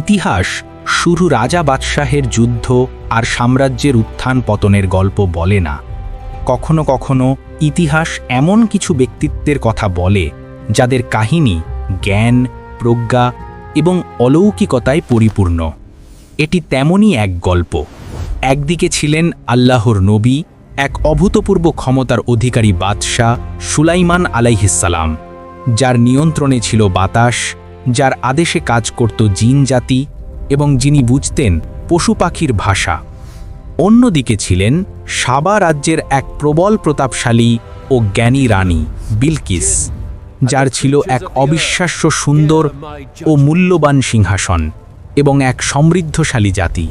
ইতিহাস শুরু রাজা বাদশাহের যুদ্ধ আর সাম্রাজ্যের উত্থান পতনের গল্প বলে না। কখনো কখনো ইতিহাস এমন কিছু ব্যক্তিত্বের কথা বলে, যাদের কাহিনী জ্ঞান, প্রজ্ঞা এবং অলৌকিকতায় পরিপূর্ণ। এটি তেমনই এক গল্প। একদিকে ছিলেন আল্লাহর নবী, এক অভূতপূর্ব ক্ষমতার অধিকারী বাদশাহ সুলাইমান আলাইহিসালাম যার নিয়ন্ত্রণে ছিল বাতাস যার আদেশে কাজ করত জিন জাতি এবং যিনি বুঝতেন পশু পাখির ভাষা। অন্যদিকে ছিলেন সাবা রাজ্যের এক প্রবল প্রতাপশালী ও জ্ঞানী রানী, বিলকিস, যার ছিল এক অবিশ্বাস্য সুন্দর ও মূল্যবান সিংহাসন এবং এক সমৃদ্ধশালী জাতি।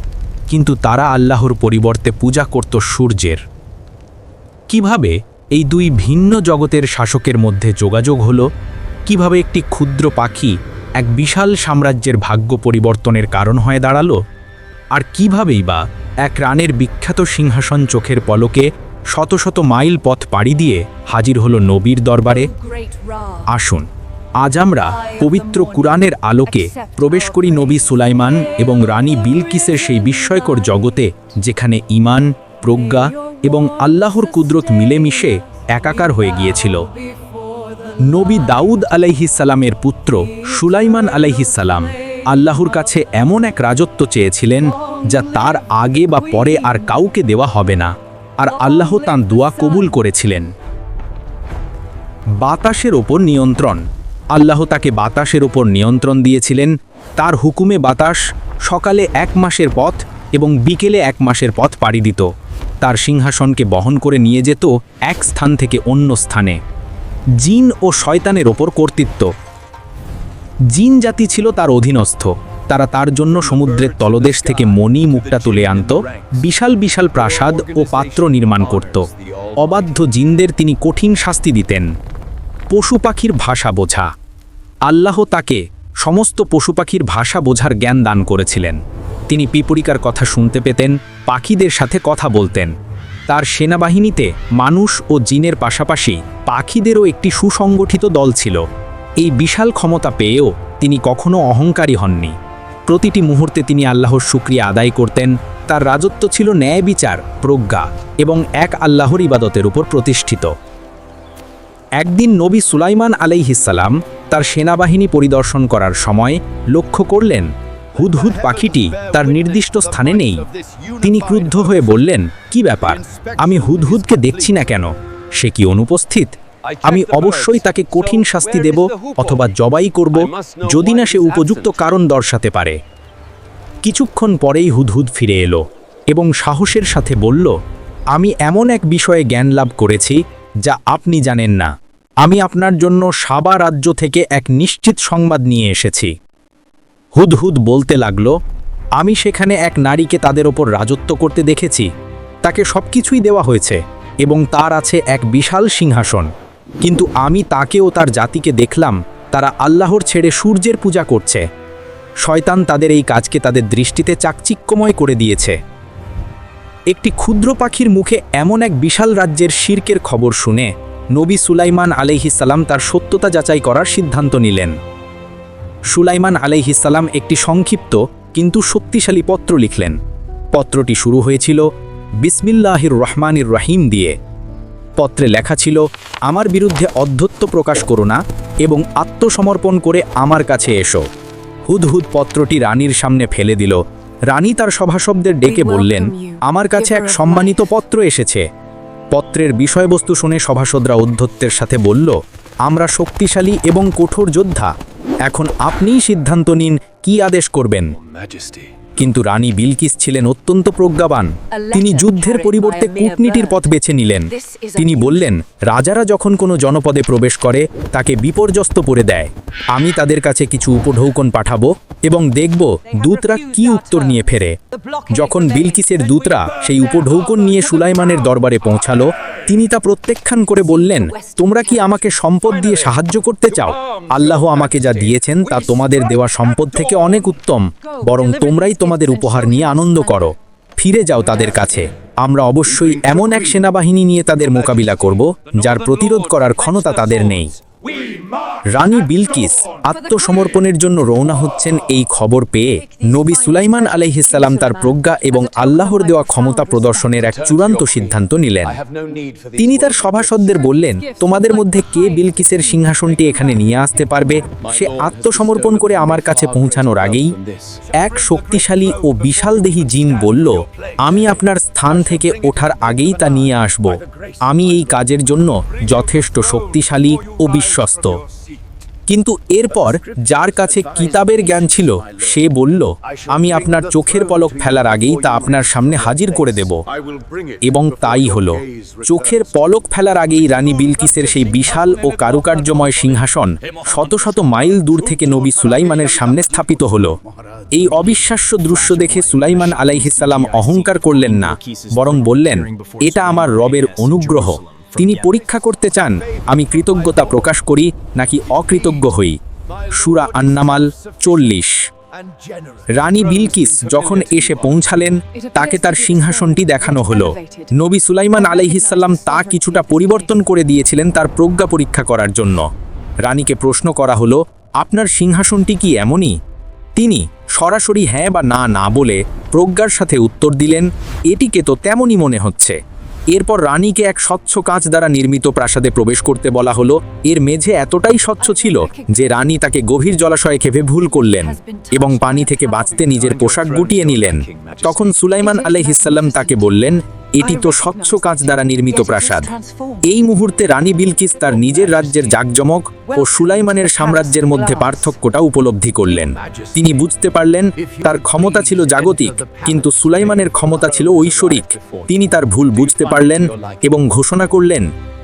কিন্তু তারা আল্লাহর পরিবর্তে পূজা করত সূর্যের। কীভাবে এই দুই ভিন্ন জগতের শাসকের মধ্যে যোগাযোগ হলো? কীভাবে একটি ক্ষুদ্র পাখি এক বিশাল সাম্রাজ্যের ভাগ্য পরিবর্তনের কারণ হয়ে দাঁড়াল? আর কিভাবেই বা এক রানের বিখ্যাত সিংহাসন চোখের পলকে শত শত মাইল পথ পাড়ি দিয়ে হাজির হলো নবীর দরবারে? আসুন, আজ আমরা পবিত্র কুরআনের আলোকে প্রবেশ করি নবী সুলাইমান এবং রানী বিলকিসের সেই বিস্ময়কর জগতে, যেখানে ইমান প্রজ্ঞা এবং আল্লাহর কুদরত মিলেমিশে একাকার হয়ে গিয়েছিল। নবী দাউদ আলাইহিসালামের পুত্র সুলাইমান আলাইহিসালাম আল্লাহর কাছে এমন এক রাজত্ব চেয়েছিলেন যা তার আগে বা পরে আর কাউকে দেওয়া হবে না, আর আল্লাহ তাঁর দোয়া কবুল করেছিলেন। বাতাসের ওপর নিয়ন্ত্রণ। আল্লাহ তাকে বাতাসের ওপর নিয়ন্ত্রণ দিয়েছিলেন। তার হুকুমে বাতাস সকালে এক মাসের পথ এবং বিকেলে এক মাসের পথ পাড়ি দিত। তার সিংহাসনকে বহন করে নিয়ে যেত এক স্থান থেকে অন্য স্থানে। জিন ও শয়তানের ওপর কর্তৃত্ব। জিন জাতি ছিল তার অধীনস্থ। তারা তার জন্য সমুদ্রের তলদেশ থেকে মণি মুক্তা তুলে আনত, বিশাল বিশাল প্রাসাদ ও পাত্র নির্মাণ করত। অবাধ্য জিনদের তিনি কঠিন শাস্তি দিতেন। পশু পাখির ভাষা বোঝা। আল্লাহ তাকে সমস্ত পশু পাখির ভাষা বোঝার জ্ঞান দান করেছিলেন। তিনি পিপরিকার কথা শুনতে পেতেন, পাখিদের সাথে কথা বলতেন। তার সেনাবাহিনীতে মানুষ ও জিনের পাশাপাশি পাখিদেরও একটি সুসংগঠিত দল ছিল। এই বিশাল ক্ষমতা পেয়েও তিনি কখনো অহংকারী হননি। প্রতিটি মুহূর্তে তিনি আল্লাহর শুক্রিয়া আদায় করতেন, তার রাজত্ব ছিল ন্যায় বিচার, প্রজ্ঞা এবং এক আল্লাহর ইবাদতের উপর প্রতিষ্ঠিত। একদিন নবী সুলাইমান আলাইহিসাল্লাম তার সেনাবাহিনী পরিদর্শন করার সময় লক্ষ্য করলেন হুদহুদ পাখিটি তার নির্দিষ্ট স্থানে নেই। তিনি ক্রুদ্ধ হয়ে বললেন, কি ব্যাপার? আমি হুদহুদকে দেখছি না কেন? সে কি অনুপস্থিত? আমি অবশ্যই তাকে কঠিন শাস্তি দেব অথবা জবাই করব, যদি না সে উপযুক্ত কারণ দর্শাতে পারে। কিছুক্ষণ পরেই হুদহুদ ফিরে এলো এবং সাহসের সাথে বলল, আমি এমন এক বিষয়ে জ্ঞান লাভ করেছি যা আপনি জানেন না। আমি আপনার জন্য সাবা রাজ্য থেকে এক নিশ্চিত সংবাদ নিয়ে এসেছি। হুদহুদ বলতে লাগল, আমি সেখানে এক নারীকে তাদের ওপর রাজত্ব করতে দেখেছি। তাকে সব কিছুই দেওয়া হয়েছে এবং তার আছে এক বিশাল সিংহাসন। কিন্তু আমি তাকে ও তার জাতিকে দেখলাম, তারা আল্লাহর ছেড়ে সূর্যের পূজা করছে। শয়তান তাদের এই কাজকে তাদের দৃষ্টিতে চাকচিক্যময় করে দিয়েছে। একটি ক্ষুদ্র পাখির মুখে এমন এক বিশাল রাজ্যের শির্কের খবর শুনে নবী সুলাইমান আলাইহিসাল্লাম তার সত্যতা যাচাই করার সিদ্ধান্ত নিলেন। সুলাইমান আলাইহিসাল্লাম একটি সংক্ষিপ্ত কিন্তু শক্তিশালী পত্র লিখলেন। পত্রটি শুরু হয়েছিল বিসমিল্লাহির রহমানির রহিম দিয়ে। পত্রে লেখা ছিল আমার বিরুদ্ধে অধ্যত্ব প্রকাশ করো না এবং আত্মসমর্পণ করে আমার কাছে এসো। হুদহুদ পত্রটি রানীর সামনে ফেলে দিল। রানী তার সভাসবদের ডেকে বললেন আমার কাছে এক সম্মানিত পত্র এসেছে। পত্রের বিষয়বস্তু শুনে সভাসদরা অধ্যত্বের সাথে বলল আমরা শক্তিশালী এবং কঠোর যোদ্ধা। এখন আপনিই সিদ্ধান্ত নিন কি আদেশ করবেন। কিন্তু রানী বিলকিস ছিলেন অত্যন্ত প্রজ্ঞাবান। তিনি যুদ্ধের পরিবর্তে কূটনীতির পথ বেছে নিলেন। তিনি বললেন রাজারা যখন কোনো জনপদে প্রবেশ করে তাকে বিপর্যস্ত করে দেয়। আমি তাদের কাছে কিছু উপঢৌকন পাঠাবো এবং দেখব দূতরা কি উত্তর নিয়ে ফেরে। যখন বিলকিসের দূতরা সেই উপঢৌকন নিয়ে সুলাইমানের দরবারে পৌঁছালো তিনি তা প্রত্যাখ্যান করে বললেন, তোমরা কি আমাকে সম্পদ দিয়ে সাহায্য করতে চাও? আল্লাহ আমাকে যা দিয়েছেন তা তোমাদের দেওয়া সম্পদ থেকে অনেক উত্তম, বরং তোমরাই তোমাদের উপহার নিয়ে আনন্দ করো। ফিরে যাও তাদের কাছে। আমরা অবশ্যই এমন এক সেনাবাহিনী নিয়ে তাদের মোকাবিলা করব, যার প্রতিরোধ করার ক্ষমতা তাদের নেই। রানী বিলকিস আত্মসমর্পণের জন্য রওনা হচ্ছেন এই খবর পেয়ে নবী সুলাইমান আলাইহিসাল্লাম তার প্রজ্ঞা এবং আল্লাহর দেওয়া ক্ষমতা প্রদর্শনের এক চূড়ান্ত সিদ্ধান্ত নিলেন। তিনি তার সভাসদদের বললেন তোমাদের মধ্যে কে বিলকিসের সিংহাসনটি এখানে নিয়ে আসতে পারবে? সে আত্মসমর্পণ করে আমার কাছে পৌঁছানোর আগেই এক শক্তিশালী ও বিশালদেহী জিন বলল আমি আপনার স্থান থেকে ওঠার আগেই তা নিয়ে আসব। আমি এই কাজের জন্য যথেষ্ট শক্তিশালী ও বিশ্বস্ত। কিন্তু এরপর যার কাছে কিতাবের জ্ঞান ছিল, সে বলল, আমি আপনার চোখের পলক ফেলার আগেই তা আপনার সামনে হাজির করে দেব। এবং তাই হল। চোখের পলক ফেলার আগেই রানী বিলকিসের সেই বিশাল ও কারুকার্যময় সিংহাসন শত শত মাইল দূর থেকে নবী সুলাইমানের সামনে স্থাপিত হলো। এই অবিশ্বাস্য দৃশ্য দেখে সুলাইমান আলাইহিসাল্লাম অহংকার করলেন না, বরং বললেন, এটা আমার রবের অনুগ্রহ। তিনি পরীক্ষা করতে চান আমি কৃতজ্ঞতা প্রকাশ করি নাকি অকৃতজ্ঞ হই? সুরা আন্নামাল চল্লিশ। রানী বিলকিস যখন এসে পৌঁছালেন তাকে তার সিংহাসনটি দেখানো হলো। নবী সুলাইমান আলাইহিসাল্লাম তা কিছুটা পরিবর্তন করে দিয়েছিলেন তার প্রজ্ঞা পরীক্ষা করার জন্য। রানীকে প্রশ্ন করা হলো আপনার সিংহাসনটি কি এমনই? তিনি সরাসরি হ্যাঁ বা না না বলে প্রজ্ঞার সাথে উত্তর দিলেন এটিকে তো তেমনই মনে হচ্ছে। এরপর রানীকে এক স্বচ্ছ কাঁচ দ্বারা নির্মিত প্রাসাদে প্রবেশ করতে বলা হলো, এর মেঝে এতটাই স্বচ্ছ ছিল যে রানী তাকে গভীর জলাশয়ে খেপে ভুল করলেন এবং পানি থেকে বাঁচতে নিজের পোশাক গুটিয়ে নিলেন। তখন সুলাইমান আলহিসাল্লাম তাকে বললেন এটি তো স্বচ্ছ কাঁচ দ্বারা নির্মিত প্রাসাদ। এই মুহূর্তে রানী বিলকিস তার নিজের রাজ্যের জাকজমক ও সুলাইমানের সাম্রাজ্যের মধ্যে পার্থক্যটা উপলব্ধি করলেন। তিনি বুঝতে পারলেন তার ক্ষমতা ছিল জাগতিক কিন্তু সুলাইমানের ক্ষমতা ছিল ঐশ্বরিক। তিনি তার ভুল বুঝতে পারলেন এবং ঘোষণা করলেন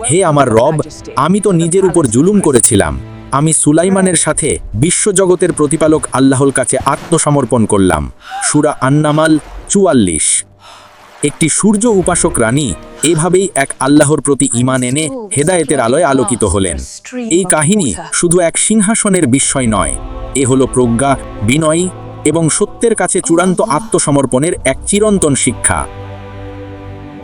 হে আমার রব আমি তো নিজের উপর জুলুম করেছিলাম। আমি সুলাইমানের সাথে বিশ্বজগতের প্রতিপালক আল্লাহর কাছে আত্মসমর্পণ করলাম। সুরা আন্নামাল চুয়াল্লিশ। একটি সূর্য উপাসক রানী এভাবেই এক আল্লাহর প্রতি ইমান এনে হেদায়েতের আলোয় আলোকিত হলেন। এই কাহিনী শুধু এক সিংহাসনের বিস্ময় নয়, এ হলো প্রজ্ঞা, বিনয় এবং সত্যের কাছে চূড়ান্ত আত্মসমর্পণের এক চিরন্তন শিক্ষা।